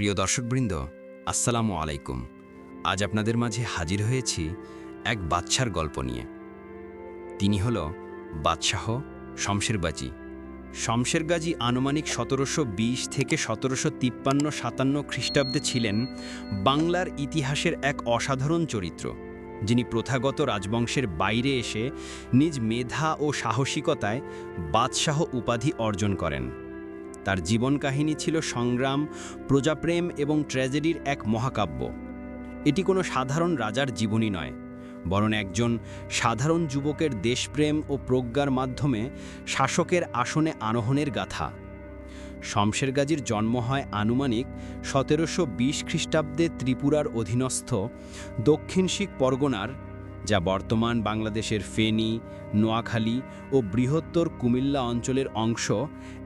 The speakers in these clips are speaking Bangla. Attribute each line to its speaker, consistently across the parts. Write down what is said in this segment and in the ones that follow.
Speaker 1: প্রিয় দর্শকবৃন্দ, আসসালামু আলাইকুম। আজ আপনাদের মাঝে হাজির হয়েছি এক বাদশার গল্প নিয়ে। তিনি হল বাদশাহ শমশের বাজি শমশের গাজী আনুমানিক সতেরোশো বিশ থেকে সতেরোশো তিপ্পান্ন সাতান্ন খ্রিস্টাব্দে ছিলেন বাংলার ইতিহাসের এক অসাধারণ চরিত্র, যিনি প্রথাগত রাজবংশের বাইরে এসে নিজ মেধা ও সাহসিকতায় বাদশাহ উপাধি অর্জন করেন। তার জীবন কাহিনী ছিল সংগ্রাম, প্রজাপ্রেম এবং ট্র্যাজেডির এক মহাকাব্য। এটি কোনো সাধারণ রাজার জীবনী নয়, বরং একজন সাধারণ যুবকের দেশপ্রেম ও প্রজ্ঞার মাধ্যমে শাসকের আসনে আরোহণের গাথা। শমশের গাজীর জন্ম হয় আনুমানিক সতেরোশো বিশ খ্রিস্টাব্দে ত্রিপুরার অধীনস্থ দক্ষিণ শিখ পরগনার যা বর্তমান বাংলাদেশের ফেনী, নোয়াখালী ও বৃহত্তর কুমিল্লা অঞ্চলের অংশ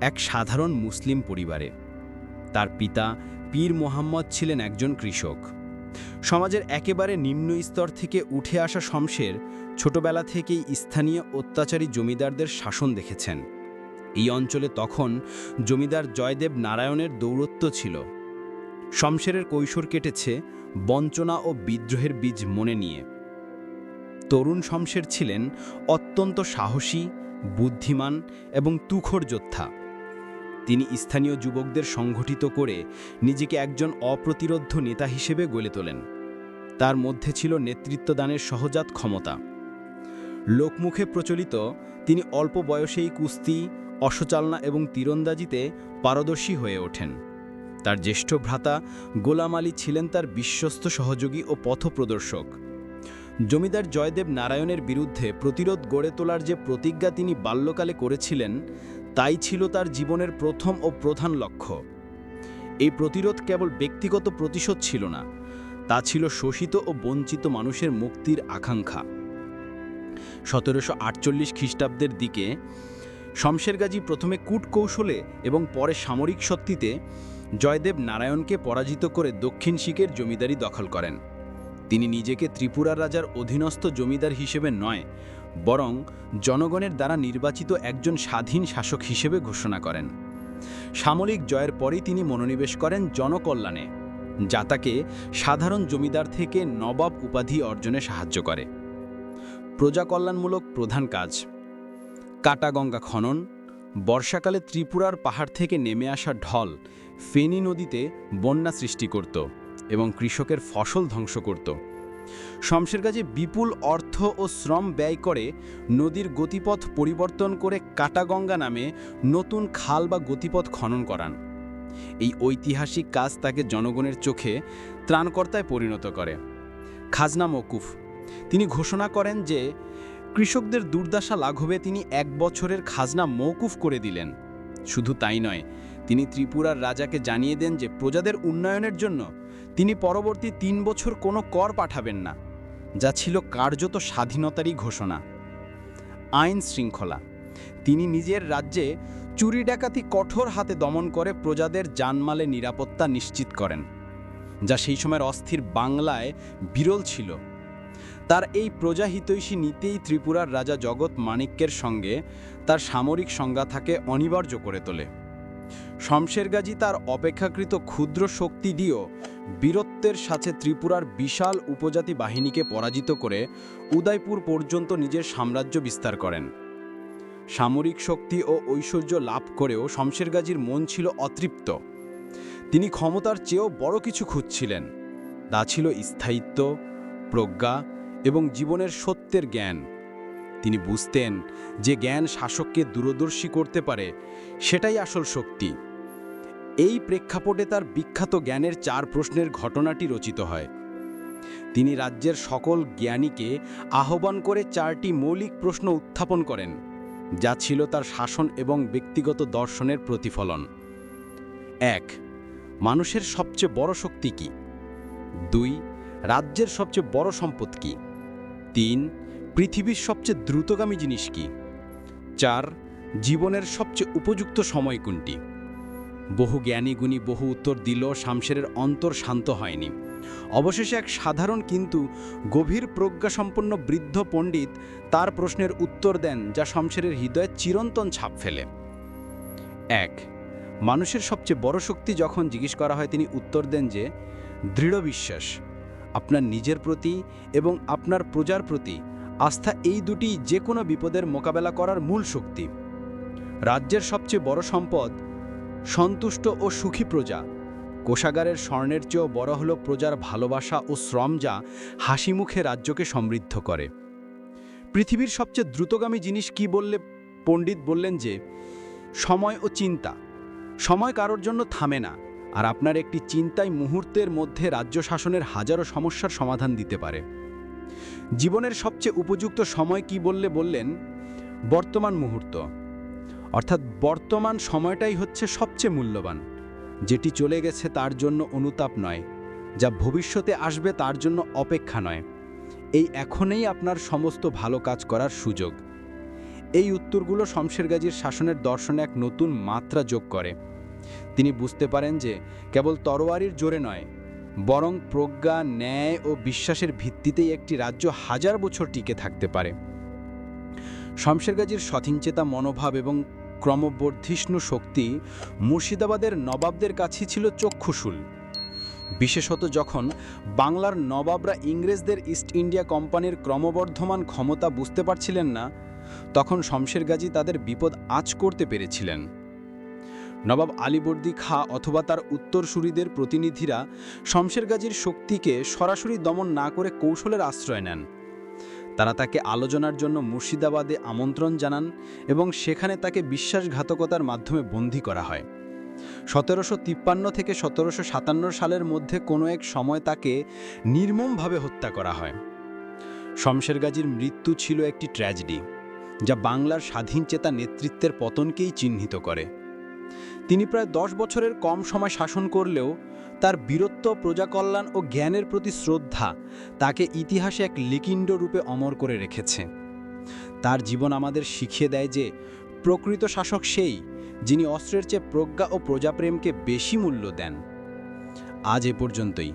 Speaker 1: এক সাধারণ মুসলিম পরিবারে। তার পিতা পীর মোহাম্মদ ছিলেন একজন কৃষক। সমাজের একেবারে নিম্ন স্তর থেকে উঠে আসা শমশের ছোটবেলা থেকেই স্থানীয় অত্যাচারী জমিদারদের শাসন দেখেছেন। এই অঞ্চলে তখন জমিদার জয়দেব নারায়ণের দৌরত্ব ছিল। শমশেরের কৈশোর কেটেছে বঞ্চনা ও বিদ্রোহের বীজ মনে নিয়ে। তরুণ শমশের ছিলেন অত্যন্ত সাহসী, বুদ্ধিমান এবং তুখর যোদ্ধা। তিনি স্থানীয় যুবকদের সংগঠিত করে নিজেকে একজন অপ্রতিরোধ্য নেতা হিসেবে গড়ে তোলেন। তার মধ্যে ছিল নেতৃত্বদানের সহজাত ক্ষমতা। লোকমুখে প্রচলিত, তিনি অল্প বয়সেই কুস্তি অশ্বচালনা এবং তীরন্দাজিতে পারদর্শী হয়ে ওঠেন। তার জ্যেষ্ঠ ভ্রাতা গোলাম আলী ছিলেন তার বিশ্বস্ত সহযোগী ও পথপ্রদর্শক। জমিদার জয়দেব নারায়ণের বিরুদ্ধে প্রতিরোধ গড়ে তোলার যে প্রতিজ্ঞা তিনি বাল্যকালে করেছিলেন, তাই ছিল তার জীবনের প্রথম ও প্রধান লক্ষ্য। এই প্রতিরোধ কেবল ব্যক্তিগত প্রতিশোধ ছিল না, তা ছিল শোষিত ও বঞ্চিত মানুষের মুক্তির আকাঙ্ক্ষা। সতেরোশো আটচল্লিশ খ্রিস্টাব্দের দিকে শমশের গাজী প্রথমে কূটকৌশলে এবং পরে সামরিক শক্তিতে জয়দেব নারায়ণকে পরাজিত করে দক্ষিণ শিখের জমিদারি দখল করেন। তিনি নিজেকে ত্রিপুরার রাজার অধীনস্থ জমিদার হিসেবে নয়, বরং জনগণের দ্বারা নির্বাচিত একজন স্বাধীন শাসক হিসেবে ঘোষণা করেন। সামরিক জয়ের পরেই তিনি মনোনিবেশ করেন জনকল্যাণে, যা তাকে সাধারণ জমিদার থেকে নবাব উপাধি অর্জনে সাহায্য করে। প্রজাকল্যাণমূলক প্রধান কাজ। কাটাগঙ্গা খনন, বর্ষাকালে ত্রিপুরার পাহাড় থেকে নেমে আসা ঢল ফেনী নদীতে বন্যা সৃষ্টি করত। এবং কৃষকের ফসল ধ্বংস করত। শমশের কাজে বিপুল অর্থ ও শ্রম ব্যয় করে নদীর গতিপথ পরিবর্তন করে কাটাগঙ্গা নামে নতুন খাল বা গতিপথ খনন করান। এই ঐতিহাসিক কাজ তাকে জনগণের চোখে ত্রাণকর্তায় পরিণত করে। খাজনা মকুফ তিনি ঘোষণা করেন যে কৃষকদের দুর্দশা লাঘবে তিনি এক বছরের খাজনা মৌকুফ করে দিলেন। শুধু তাই নয়, তিনি ত্রিপুরার রাজাকে জানিয়ে দেন যে প্রজাদের উন্নয়নের জন্য তিনি পরবর্তী তিন বছর কোনো কর পাঠাবেন না, যা ছিল কার্যত স্বাধীনতারই ঘোষণা। আইন শৃঙ্খলা। তিনি নিজের রাজ্যে চুরি ডাকাতি কঠোর হাতে দমন করে প্রজাদের জানমালে নিরাপত্তা নিশ্চিত করেন, যা সেই সময়ের অস্থির বাংলায় বিরল ছিল। তার এই প্রজাহিতৈষী নীতিই ত্রিপুরার রাজা জগৎ মাণিক্যের সঙ্গে তার সামরিক সংজ্ঞাথাকে অনিবার্য করে তোলে। শমশের গাজী তার অপেক্ষাকৃত ক্ষুদ্র শক্তি দিয়েও বীরত্বের সাথে ত্রিপুরার বিশাল উপজাতি বাহিনীকে পরাজিত করে উদয়পুর পর্যন্ত নিজের সাম্রাজ্য বিস্তার করেন। সামরিক শক্তি ও ঐশ্বর্য লাভ করেও শমশের গাজীর মন ছিল অতৃপ্ত। তিনি ক্ষমতার চেয়েও বড় কিছু খুঁজছিলেন। তা ছিল স্থায়িত্ব, প্রজ্ঞা এবং জীবনের সত্যের জ্ঞান। তিনি বুঝতেন যে জ্ঞান শাসককে দূরদর্শী করতে পারে, সেটাই আসল শক্তি। এই প্রেক্ষাপটে তার বিখ্যাত জ্ঞানের চার প্রশ্নের ঘটনাটি রচিত হয়। তিনি রাজ্যের সকল জ্ঞানীকে আহ্বান করে চারটি মৌলিক প্রশ্ন উত্থাপন করেন, যা ছিল তার শাসন এবং ব্যক্তিগত দর্শনের প্রতিফলন। এক, মানুষের সবচেয়ে বড় শক্তি কি? দুই, রাজ্যের সবচেয়ে বড় সম্পদ কি? তিন, পৃথিবীর সবচেয়ে দ্রুতগামী জিনিস কি? চার, জীবনের সবচেয়ে উপযুক্ত সময় কোনটি? বহু জ্ঞানী গুণী বহু উত্তর দিল, শামশেরের অন্তর শান্ত হয়নি। অবশেষে এক সাধারণ কিন্তু গভীর প্রজ্ঞাসম্পন্ন বৃদ্ধ পণ্ডিত তার প্রশ্নের উত্তর দেন, যা শমশেরের হৃদয়ে চিরন্তন ছাপ ফেলে। এক,
Speaker 2: মানুষের সবচেয়ে বড় শক্তি যখন জিজ্ঞেস করা হয়, তিনি উত্তর দেন যে, দৃঢ় বিশ্বাস, আপনার নিজের প্রতি এবং আপনার প্রজার প্রতি আস্থা এই দুটি যে কোনো বিপদের মোকাবেলা করার মূল শক্তি। রাজ্যের সবচেয়ে বড় সম্পদ সন্তুষ্ট ও সুখী প্রজা। কোষাগারের স্বর্ণের চেয়েও বড় হলো প্রজার ভালোবাসা ও শ্রম যা হাসি মুখে রাজ্যকে সমৃদ্ধ করে। পৃথিবীর সবচেয়ে দ্রুতগামী জিনিস কি বললে, পণ্ডিত বললেন যে, সময় ও চিন্তা। সময় কারোর জন্য থামে না, আর আপনার একটি চিন্তাই মুহূর্তের মধ্যে রাজ্য শাসনের হাজারো সমস্যার সমাধান দিতে পারে। জীবনের সবচেয়ে উপযুক্ত সময় কি বললে বললেন, বর্তমান মুহূর্ত। অর্থাৎ বর্তমান সময়টাই হচ্ছে সবচেয়ে মূল্যবান। যেটি চলে গেছে তার জন্য অনুতাপ নয়, যা ভবিষ্যতে আসবে তার জন্য অপেক্ষা নয়। এই এখনেই আপনার সমস্ত ভালো কাজ করার সুযোগ। এই উত্তরগুলো শমশের গাজীর শাসনের দর্শনে এক নতুন মাত্রা যোগ করে। তিনি বুঝতে পারেন যে, কেবল তরোয়ারির জোরে নয়, বরং প্রজ্ঞা, ন্যায় ও বিশ্বাসের ভিত্তিতেই একটি রাজ্য হাজার বছর টিকে থাকতে পারে। শমশের গাজীর সথিনচেতা মনোভাব এবং ক্রমবর্ধিষ্ণু শক্তি মুর্শিদাবাদের নবাবদের কাছেই ছিল চক্ষুশুল। বিশেষত যখন বাংলার নবাবরা ইংরেজদের ইস্ট ইন্ডিয়া কোম্পানির ক্রমবর্ধমান ক্ষমতা বুঝতে পারছিলেন না, তখন শমশের গাজী তাদের বিপদ আঁচ করতে পেরেছিলেন। নবাব আলীবর্দী খা অথবা তার উত্তরসূরিদের প্রতিনিধিরা শমশের গাজীর শক্তিকে সরাসরি দমন না করে কৌশলের আশ্রয় নেন। তারা তাকে আলোচনার জন্য মুর্শিদাবাদে আমন্ত্রণ জানান এবং সেখানে তাকে বিশ্বাসঘাতকতার মাধ্যমে বন্দী করা হয়। সতেরোশো তিপ্পান্ন থেকে সতেরোশো সাতান্ন সালের মধ্যে কোনো এক সময় তাকে নির্মমভাবে হত্যা করা হয়। শমশের গাজীর মৃত্যু ছিল একটি ট্র্যাজেডি, যা বাংলার স্বাধীন চেতা নেতৃত্বের পতনকেই চিহ্নিত করে। তিনি প্রায় দশ বছরের কম সময় শাসন করলেও তার বীরত্ব, প্রজাকল্যাণ ও জ্ঞানের প্রতি শ্রদ্ধা তাকে ইতিহাসে এক লিকিণ্ড রূপে অমর করে রেখেছে। তার জীবন আমাদের শিখিয়ে দেয় যে, প্রকৃত শাসক সেই যিনি অস্ত্রের চেয়ে প্রজ্ঞা ও প্রজাপ্রেমকে বেশি মূল্য দেন। আজ এ পর্যন্তই।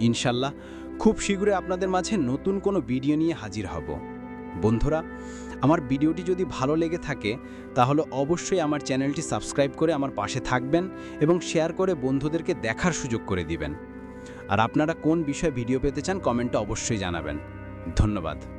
Speaker 2: ইনশাল্লাহ খুব শীঘ্রই আপনাদের মাঝে নতুন কোনো ভিডিও নিয়ে হাজির হব। বন্ধুরা, আমার ভিডিওটি যদি ভালো লেগে থাকে, তাহলে অবশ্যই আমার চ্যানেলটি সাবস্ক্রাইব করে আমার পাশে থাকবেন এবং শেয়ার করে বন্ধুদেরকে দেখার সুযোগ করে দিবেন। আর আপনারা কোন বিষয়ে ভিডিও পেতে চান, কমেন্টে অবশ্যই জানাবেন। ধন্যবাদ।